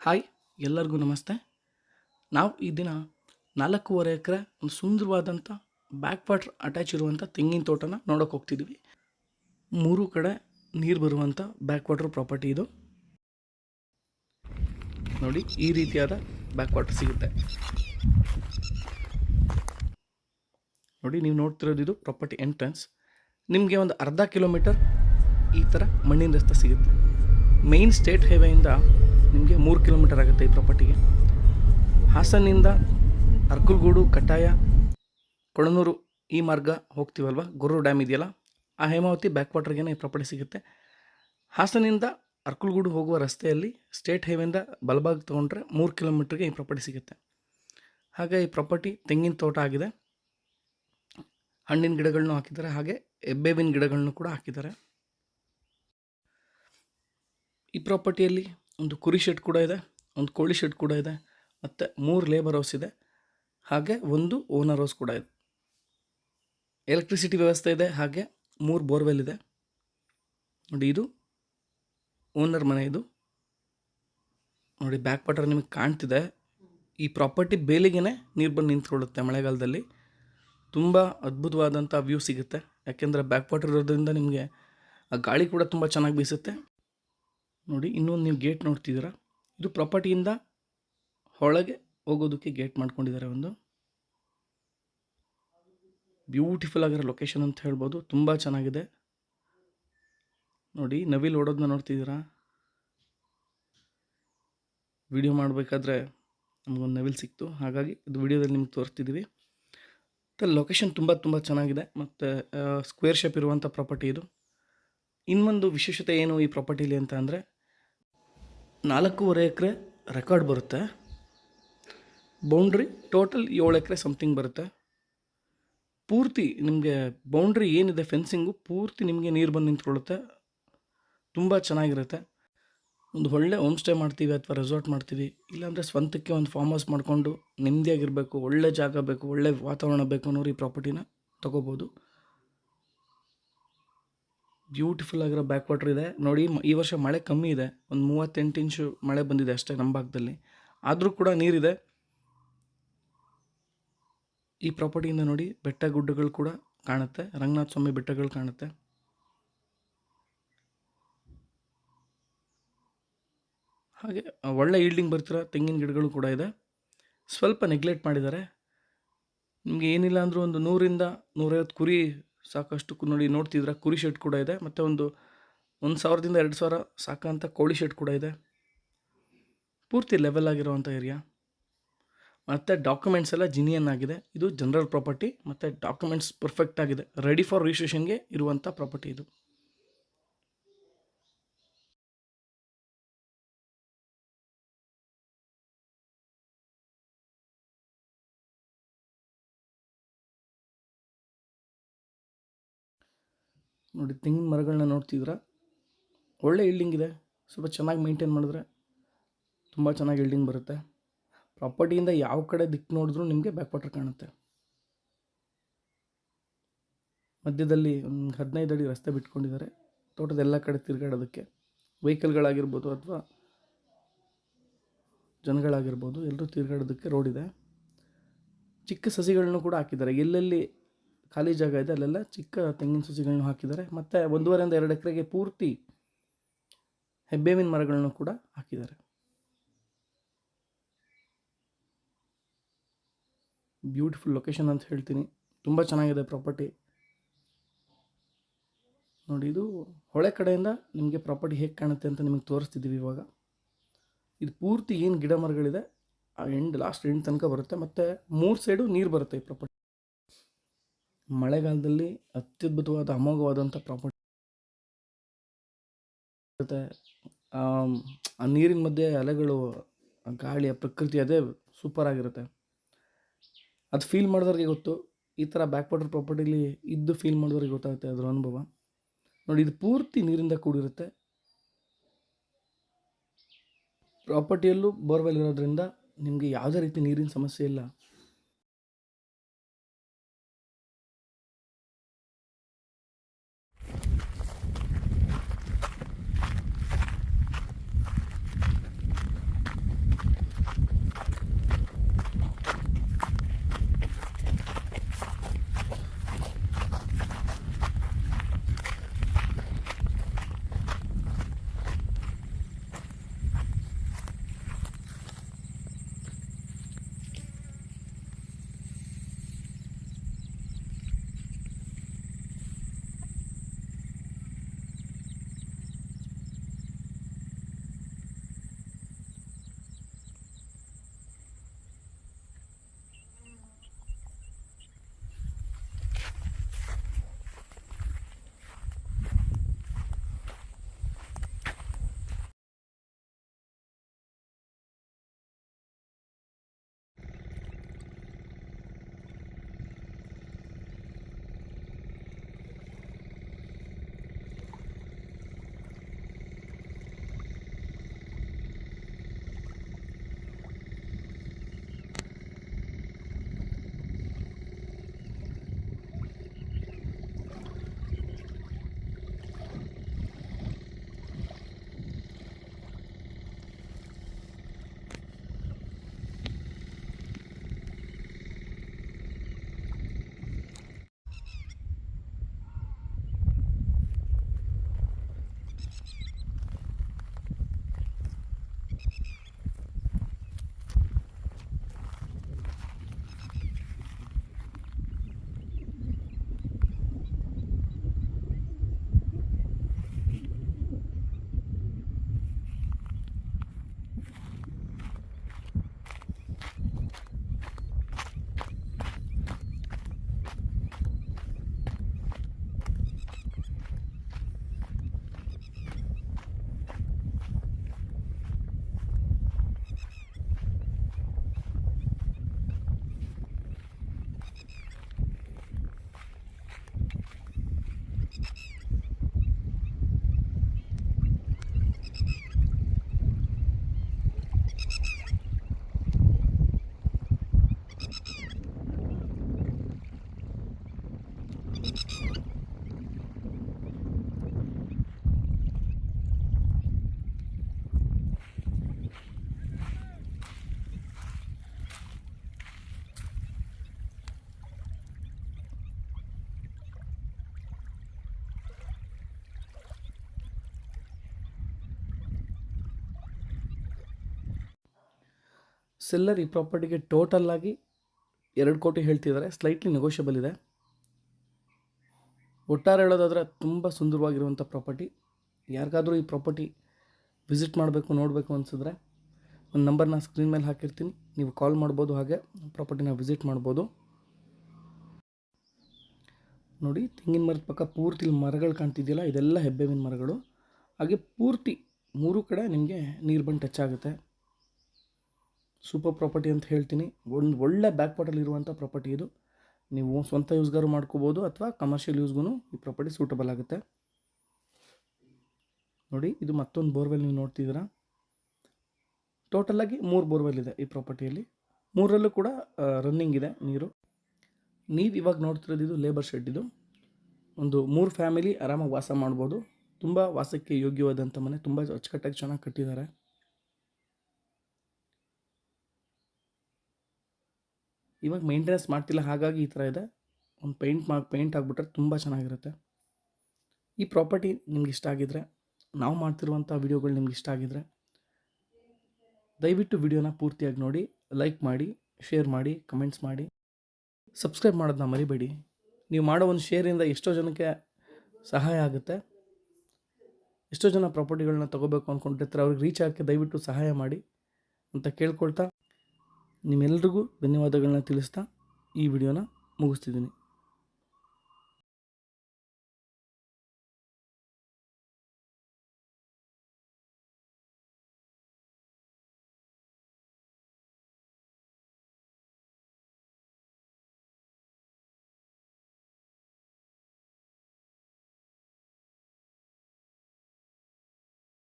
Hi, ಎಲ್ಲರಿಗೂ ನಮಸ್ತೆ. ನಾವು ಈ ದಿನ ನಾಲ್ಕೂವರೆ ಎಕರೆ ಒಂದು ಸುಂದರವಾದಂಥ ಬ್ಯಾಕ್ ವಾಟರ್ ಅಟ್ಯಾಚ್ ಇರುವಂಥ ತೆಂಗಿನ ತೋಟನ ನೋಡೋಕೆ ಹೋಗ್ತಿದ್ವಿ. ಮೂರು ಕಡೆ ನೀರು ಬರುವಂಥ ಬ್ಯಾಕ್ ವಾಟರ್ ಪ್ರಾಪರ್ಟಿ ಇದು. ನೋಡಿ, ಈ ರೀತಿಯಾದ ಬ್ಯಾಕ್ ವಾಟರ್ ಸಿಗುತ್ತೆ. ನೋಡಿ, ನೀವು ನೋಡ್ತಿರೋದು ಇದು ಪ್ರಾಪರ್ಟಿ ಎಂಟ್ರೆನ್ಸ್ ನಿಮಗೆ ಒಂದು ಅರ್ಧ ಕಿಲೋಮೀಟರ್ ಈ ಥರ ಮಣ್ಣಿನ ರಸ್ತೆ ಸಿಗುತ್ತೆ. ಮೇಯ್ನ್ ಸ್ಟೇಟ್ ಹೈವೇಯಿಂದ ನಿಮಗೆ ಮೂರು ಕಿಲೋಮೀಟರ್ ಆಗುತ್ತೆ ಈ ಪ್ರಾಪರ್ಟಿಗೆ. ಹಾಸನಿಂದ ಅರ್ಕುಲ್ಗೂಡು ಕಟ್ಟಾಯ, ಕೊಳನೂರು ಈ ಮಾರ್ಗ ಹೋಗ್ತೀವಲ್ವ? ಗುರು ಡ್ಯಾಮ್ ಇದೆಯಲ್ಲ? ಆ ಹೇಮಾವತಿ ಬ್ಯಾಕ್ ವಾಟರ್ಗೆ ಈ ಪ್ರಾಪರ್ಟಿ ಸಿಗುತ್ತೆ. ಹಾಸನಿಂದ ಅರ್ಕುಲ್ಗೂಡು ಹೋಗುವ ರಸ್ತೆಯಲ್ಲಿ ಸ್ಟೇಟ್ ಹೈವೇಯಿಂದ ಬಲಭಾಗ ತೊಗೊಂಡ್ರೆ ಮೂರು ಕಿಲೋಮೀಟ್ರಿಗೆ ಈ ಪ್ರಾಪರ್ಟಿ ಸಿಗುತ್ತೆ. ಹಾಗೆ ಈ ಪ್ರಾಪರ್ಟಿ ತೆಂಗಿನ ತೋಟ ಆಗಿದೆ. ಹಣ್ಣಿನ ಗಿಡಗಳನ್ನೂ ಹಾಕಿದ್ದಾರೆ. ಹಾಗೆ ಎಬ್ಬೇವಿನ ಗಿಡಗಳನ್ನು ಕೂಡ ಹಾಕಿದ್ದಾರೆ. ಈ ಪ್ರಾಪರ್ಟಿಯಲ್ಲಿ ಒಂದು ಕುರಿ ಶೆಡ್ ಕೂಡ ಇದೆ, ಒಂದು ಕೋಳಿ ಶೆಡ್ ಕೂಡ ಇದೆ, ಮತ್ತು ಮೂರು ಲೇಬರ್ ಹೌಸ್ ಇದೆ, ಹಾಗೆ ಒಂದು ಓನರ್ ಹೌಸ್ ಕೂಡ ಇದೆ. ಎಲೆಕ್ಟ್ರಿಸಿಟಿ ವ್ಯವಸ್ಥೆ ಇದೆ, ಹಾಗೆ ಮೂರು ಬೋರ್ವೆಲ್ ಇದೆ. ನೋಡಿ ಇದು ಓನರ್ ಮನೆ ಇದು. ನೋಡಿ ಬ್ಯಾಕ್ ವಾಟರ್ ನಿಮಗೆ ಕಾಣ್ತಿದೆ. ಈ ಪ್ರಾಪರ್ಟಿ ಬೇಲಿಗೆನೇ ನೀರು ಬಂದು ನಿಂತ್ಕೊಳ್ಳುತ್ತೆ ಮಳೆಗಾಲದಲ್ಲಿ. ತುಂಬ ಅದ್ಭುತವಾದಂಥ ವ್ಯೂ ಸಿಗುತ್ತೆ. ಯಾಕೆಂದರೆ ಬ್ಯಾಕ್ ವಾಟರ್ ಇರೋದ್ರಿಂದ ನಿಮಗೆ ಆ ಗಾಳಿ ಕೂಡ ತುಂಬ ಚೆನ್ನಾಗಿ ಬೀಸುತ್ತೆ. ನೋಡಿ, ಇನ್ನೊಂದು ನೀವು ಗೇಟ್ ನೋಡ್ತಿದ್ದೀರಾ? ಇದು ಪ್ರಾಪರ್ಟಿಯಿಂದ ಒಳಗೆ ಹೋಗೋದಕ್ಕೆ ಗೇಟ್ ಮಾಡ್ಕೊಂಡಿದ್ದಾರೆ ಒಂದು. ಬ್ಯೂಟಿಫುಲ್ ಆಗಿರೋ ಲೊಕೇಶನ್ ಅಂತ ಹೇಳ್ಬೋದು, ತುಂಬ ಚೆನ್ನಾಗಿದೆ. ನೋಡಿ, ನವಿಲ್ ಓಡೋದನ್ನ ನೋಡ್ತಿದ್ದೀರಾ? ವಿಡಿಯೋ ಮಾಡಬೇಕಾದ್ರೆ ನಮಗೊಂದು ನವಿಲ್ ಸಿಕ್ತು. ಹಾಗಾಗಿ ಇದು ವಿಡಿಯೋದಲ್ಲಿ ನಿಮ್ಗೆ ತೋರಿಸ್ತಿದ್ದೀವಿ. ಮತ್ತು ಲೊಕೇಶನ್ ತುಂಬ ತುಂಬ ಚೆನ್ನಾಗಿದೆ. ಮತ್ತು ಸ್ಕ್ವೇರ್ ಶೇಪ್ ಇರುವಂಥ ಪ್ರಾಪರ್ಟಿ ಇದು. ಇನ್ನೊಂದು ವಿಶೇಷತೆ ಏನು ಈ ಪ್ರಾಪರ್ಟಿಲಿ ಅಂತ ಅಂದರೆ ನಾಲ್ಕೂವರೆ ಎಕರೆ ರೆಕಾರ್ಡ್ ಬರುತ್ತೆ. ಬೌಂಡ್ರಿ ಟೋಟಲ್ ಏಳು ಎಕರೆ ಸಮಥಿಂಗ್ ಬರುತ್ತೆ. ಪೂರ್ತಿ ನಿಮಗೆ ಬೌಂಡ್ರಿ ಏನಿದೆ ಫೆನ್ಸಿಂಗು ಪೂರ್ತಿ ನಿಮಗೆ ನೀರು ಬಂದು ನಿಂತ್ಕೊಳ್ಳುತ್ತೆ. ತುಂಬ ಚೆನ್ನಾಗಿರುತ್ತೆ. ಒಂದು ಒಳ್ಳೆ ಹೋಮ್ ಸ್ಟೇ ಮಾಡ್ತೀವಿ ಅಥವಾ ರೆಸಾರ್ಟ್ ಮಾಡ್ತೀವಿ. ಇಲ್ಲಾಂದರೆ ಸ್ವಂತಕ್ಕೆ ಒಂದು ಫಾರ್ಮ್ ಹೌಸ್ ಮಾಡಿಕೊಂಡು ನೆಮ್ಮದಿಯಾಗಿರಬೇಕು, ಒಳ್ಳೆ ಜಾಗ ಬೇಕು, ಒಳ್ಳೆ ವಾತಾವರಣ ಬೇಕು ಅನ್ನೋರು ಈ ಪ್ರಾಪರ್ಟಿನ ತೊಗೋಬೋದು. ಬ್ಯೂಟಿಫುಲ್ ಆಗಿರೋ ಬ್ಯಾಕ್ ವಾಟ್ರ್ ಇದೆ. ನೋಡಿ ಈ ವರ್ಷ ಮಳೆ ಕಮ್ಮಿ ಇದೆ. ಒಂದು ಮೂವತ್ತೆಂಟು ಇಂಚು ಮಳೆ ಬಂದಿದೆ ಅಷ್ಟೇ ನಮ್ಮ ಭಾಗದಲ್ಲಿ. ಆದರೂ ಕೂಡ ನೀರಿದೆ. ಈ ಪ್ರಾಪರ್ಟಿಯಿಂದ ನೋಡಿ, ಬೆಟ್ಟ ಗುಡ್ಡಗಳು ಕೂಡ ಕಾಣುತ್ತೆ. ರಂಗನಾಥ ಸ್ವಾಮಿ ಬೆಟ್ಟಗಳು ಕಾಣುತ್ತೆ. ಹಾಗೆ ಒಳ್ಳೆ ಈಲ್ಡಿಂಗ್ ಬರ್ತಿರೋ ತೆಂಗಿನ ಗಿಡಗಳು ಕೂಡ ಇದೆ. ಸ್ವಲ್ಪ ನೆಗ್ಲೆಕ್ಟ್ ಮಾಡಿದ್ದಾರೆ. ನಿಮಗೆ ಏನಿಲ್ಲ ಅಂದರೂ ಒಂದು ನೂರಿಂದ ನೂರೈವತ್ತು ಕುರಿ ಸಾಕಷ್ಟು ನೋಡಿ ನೋಡ್ತಿದ್ರೆ ಕುರಿ ಶೆಡ್ ಕೂಡ ಇದೆ, ಮತ್ತು ಒಂದು ಒಂದು ಸಾವಿರದಿಂದ ಎರಡು ಸಾವಿರ ಸಾಕಂಥ ಕೋಳಿ ಶೆಡ್ ಕೂಡ ಇದೆ. ಪೂರ್ತಿ ಲೆವೆಲ್ ಆಗಿರುವಂಥ ಏರಿಯಾ ಮತ್ತು ಡಾಕ್ಯುಮೆಂಟ್ಸ್ ಎಲ್ಲ ಜಿನಿಯನ್ ಆಗಿದೆ ಇದು ಜನರಲ್ ಪ್ರಾಪರ್ಟಿ ಮತ್ತು ಡಾಕ್ಯುಮೆಂಟ್ಸ್ ಪರ್ಫೆಕ್ಟ್ ಆಗಿದೆ. ರೆಡಿ ಫಾರ್ ರಿಜಿಸ್ಟ್ರೇಷನ್ಗೆ ಇರುವಂಥ ಪ್ರಾಪರ್ಟಿ ಇದು. ನೋಡಿ ತೆಂಗಿನ ಮರಗಳನ್ನ ನೋಡ್ತಿದ್ರ ಒಳ್ಳೆ ಇಲ್ಡಿಂಗ್ ಇದೆ. ಸ್ವಲ್ಪ ಚೆನ್ನಾಗಿ ಮೇಂಟೈನ್ ಮಾಡಿದ್ರೆ ತುಂಬ ಚೆನ್ನಾಗಿ ಇಲ್ಡಿಂಗ್ ಬರುತ್ತೆ. ಪ್ರಾಪರ್ಟಿಯಿಂದ ಯಾವ ಕಡೆ ದಿಕ್ಕು ನೋಡಿದ್ರೂ ನಿಮಗೆ ಬ್ಯಾಕ್ ವಾಟರ್ ಕಾಣುತ್ತೆ. ಮಧ್ಯದಲ್ಲಿ ಒಂದು ಹದಿನೈದು ಅಡಿ ರಸ್ತೆ ಬಿಟ್ಕೊಂಡಿದ್ದಾರೆ. ತೋಟದ ಎಲ್ಲ ಕಡೆ ತಿರುಗಾಡೋದಕ್ಕೆ ವೆಹಿಕಲ್ಗಳಾಗಿರ್ಬೋದು ಅಥವಾ ಜನಗಳಾಗಿರ್ಬೋದು ಎಲ್ಲರೂ ತಿರುಗಾಡೋದಕ್ಕೆ ರೋಡ್ ಇದೆ. ಚಿಕ್ಕ ಸಸಿಗಳನ್ನು ಕೂಡ ಹಾಕಿದ್ದಾರೆ. ಎಲ್ಲೆಲ್ಲಿ ಖಾಲಿ ಜಾಗ ಇದೆ, ಅಲ್ಲೆಲ್ಲ ಚಿಕ್ಕ ತೆಂಗಿನ ಸಸಿಗಳನ್ನು ಹಾಕಿದ್ದಾರೆ. ಮತ್ತು ಒಂದೂವರೆಯಿಂದ ಎರಡು ಎಕರೆಗೆ ಪೂರ್ತಿ ಹೆಬ್ಬೇವಿನ ಮರಗಳನ್ನು ಕೂಡ ಹಾಕಿದ್ದಾರೆ. ಬ್ಯೂಟಿಫುಲ್ ಲೊಕೇಶನ್ ಅಂತ ಹೇಳ್ತೀನಿ. ತುಂಬ ಚೆನ್ನಾಗಿದೆ ಪ್ರಾಪರ್ಟಿ ನೋಡಿ, ಇದು ಹೊಳೆ ಕಡೆಯಿಂದ ನಿಮಗೆ ಪ್ರಾಪರ್ಟಿ ಹೇಗೆ ಕಾಣುತ್ತೆ ಅಂತ ನಿಮಗೆ ತೋರಿಸ್ತಿದ್ದೀವಿ ಇವಾಗ. ಇದು ಪೂರ್ತಿ ಏನು ಗಿಡ ಮರಗಳಿದೆ, ಆ ಎಂಡ್ ಲಾಸ್ಟ್ ಎಂಡ್ ತನಕ ಬರುತ್ತೆ. ಮತ್ತು ಮೂರು ಸೈಡು ನೀರು ಬರುತ್ತೆ ಈ ಪ್ರಾಪರ್ಟಿ ಮಳೆಗಾಲದಲ್ಲಿ ಅತ್ಯದ್ಭುತವಾದ ಅಮೋಘವಾದಂಥ ಪ್ರಾಪರ್ಟಿ ಇರುತ್ತೆ. ಆ ನೀರಿನ ಮಧ್ಯೆ ಅಲೆಗಳು ಗಾಳಿಯ ಗಾಳಿ ಪ್ರಕೃತಿ ಅದೇ ಸೂಪರ್ ಆಗಿರುತ್ತೆ. ಅದು ಫೀಲ್ ಮಾಡಿದವ್ರಿಗೆ ಗೊತ್ತು. ಈ ಥರ ಬ್ಯಾಕ್ ವಾಟರ್ ಪ್ರಾಪರ್ಟಿಲಿ ಇದ್ದು ಫೀಲ್ ಮಾಡಿದವ್ರಿಗೆ ಗೊತ್ತಾಗುತ್ತೆ ಅದರ ಅನುಭವ. ನೋಡಿ, ಇದು ಪೂರ್ತಿ ನೀರಿಂದ ಕೂಡಿರುತ್ತೆ. ಪ್ರಾಪರ್ಟಿಯಲ್ಲೂ ಬೋರ್ವೆಲ್ ಇರೋದ್ರಿಂದ ನಿಮಗೆ ಯಾವುದೇ ರೀತಿ ನೀರಿನ ಸಮಸ್ಯೆ ಇಲ್ಲ. ಸೆಲ್ಲರ್ ಈ ಪ್ರಾಪರ್ಟಿಗೆ ಟೋಟಲ್ ಆಗಿ ಎರಡು ಕೋಟಿ ಹೇಳ್ತಿದ್ದಾರೆ. ಸ್ಲೈಟ್ಲಿ ನೆಗೋಷಿಯಬಲ್ ಇದೆ. ಒಟ್ಟಾರೆ ಹೇಳೋದಾದರೆ ತುಂಬ ಸುಂದರವಾಗಿರುವಂಥ ಪ್ರಾಪರ್ಟಿ ಯಾರಿಗಾದರೂ ಈ ಪ್ರಾಪರ್ಟಿ ವಿಸಿಟ್ ಮಾಡಬೇಕು, ನೋಡಬೇಕು ಅನಿಸಿದ್ರೆ ಒಂದು ನಂಬರ್ನ ಸ್ಕ್ರೀನ್ ಮೇಲೆ ಹಾಕಿರ್ತೀನಿ. ನೀವು ಕಾಲ್ ಮಾಡ್ಬೋದು ಹಾಗೆ ಪ್ರಾಪರ್ಟಿನ ವಿಸಿಟ್ ಮಾಡ್ಬೋದು. ನೋಡಿ, ತೆಂಗಿನ ಮರದ ಪಕ್ಕ ಪೂರ್ತಿ ಮರಗಳು ಕಾಣ್ತಿದೆಯಲ್ಲ, ಇದೆಲ್ಲ ಹೆಬ್ಬೇವಿನ ಮರಗಳು. ಹಾಗೆ ಪೂರ್ತಿ ಮೂರು ಕಡೆ ನಿಮಗೆ ನೀರು ಬಂದು ಟಚ್ ಆಗುತ್ತೆ. ಸೂಪರ್ ಪ್ರಾಪರ್ಟಿ ಅಂತ ಹೇಳ್ತೀನಿ. ಒಂದು ಒಳ್ಳೆ ಬ್ಯಾಕ್ ವಾಟರ್ ಇರುವಂಥ ಪ್ರಾಪರ್ಟಿ ಇದು. ನೀವು ಸ್ವಂತ ಯೂಸ್ಗಾರು ಮಾಡ್ಕೋಬೋದು ಅಥವಾ ಕಮರ್ಷಿಯಲ್ ಯೂಸ್ಗೂ ಈ ಪ್ರಾಪರ್ಟಿ ಸೂಟಬಲ್ ಆಗುತ್ತೆ. ನೋಡಿ, ಇದು ಮತ್ತೊಂದು ಬೋರ್ವೆಲ್ ನೀವು ನೋಡ್ತಿದ್ದೀರಾ. ಟೋಟಲಾಗಿ ಮೂರು ಬೋರ್ವೆಲ್ ಇದೆ ಈ ಪ್ರಾಪರ್ಟಿಯಲ್ಲಿ ಮೂರರಲ್ಲೂ ಕೂಡ ರನ್ನಿಂಗ್ ಇದೆ ನೀರು. ನೀವು ಇವಾಗ ನೋಡ್ತಿರೋದು ಇದು ಲೇಬರ್ ಶೆಡ್ ಇದು. ಒಂದು ಮೂರು ಫ್ಯಾಮಿಲಿ ಆರಾಮಾಗಿ ವಾಸ ಮಾಡ್ಬೋದು. ತುಂಬ ವಾಸಕ್ಕೆ ಯೋಗ್ಯವಾದಂಥ ಮನೆ, ತುಂಬ ಅಚ್ಚುಕಟ್ಟಾಗಿ ಚೆನ್ನಾಗಿ ಕಟ್ಟಿದ್ದಾರೆ. ಇವಾಗ ಮೇಂಟೆನೆನ್ಸ್ ಮಾಡ್ತಿಲ್ಲ, ಹಾಗಾಗಿ ಈ ಥರ ಇದೆ. ಒಂದು ಪೇಂಟ್ ಮಾ, ಪೇಂಟ್ ಆಗಿಬಿಟ್ರೆ ತುಂಬ ಚೆನ್ನಾಗಿರುತ್ತೆ. ಈ ಪ್ರಾಪರ್ಟಿ ನಿಮ್ಗೆ ಇಷ್ಟ ಆಗಿದ್ರೆ, ನಾವು ಮಾಡ್ತಿರುವಂಥ ವೀಡಿಯೋಗಳು ನಿಮ್ಗೆ ಇಷ್ಟ ಆಗಿದ್ರೆ, ದಯವಿಟ್ಟು ವಿಡಿಯೋನ ಪೂರ್ತಿಯಾಗಿ ನೋಡಿ, ಲೈಕ್ ಮಾಡಿ, ಶೇರ್ ಮಾಡಿ, ಕಮೆಂಟ್ಸ್ ಮಾಡಿ. ಸಬ್ಸ್ಕ್ರೈಬ್ ಮಾಡೋದನ್ನ ಮರಿಬೇಡಿ. ನೀವು ಮಾಡೋ ಒಂದು ಶೇರಿಂದ ಎಷ್ಟೋ ಜನಕ್ಕೆ ಸಹಾಯ ಆಗುತ್ತೆ. ಎಷ್ಟೋ ಜನ ಪ್ರಾಪರ್ಟಿಗಳನ್ನ ತೊಗೋಬೇಕು ಅಂದ್ಕೊಂಡಿರ್ತಾರೆ ಅವ್ರಿಗೆ ರೀಚ್ ಆಗೋಕ್ಕೆ ದಯವಿಟ್ಟು ಸಹಾಯ ಮಾಡಿ ಅಂತ ಕೇಳ್ಕೊಳ್ತಾ ನಿಮ್ಮೆಲ್ರಿಗೂ ಧನ್ಯವಾದಗಳನ್ನ ತಿಳಿಸ್ತಾ ಈ ವಿಡಿಯೋನ ಮುಗಿಸ್ತಿದ್ದೀನಿ.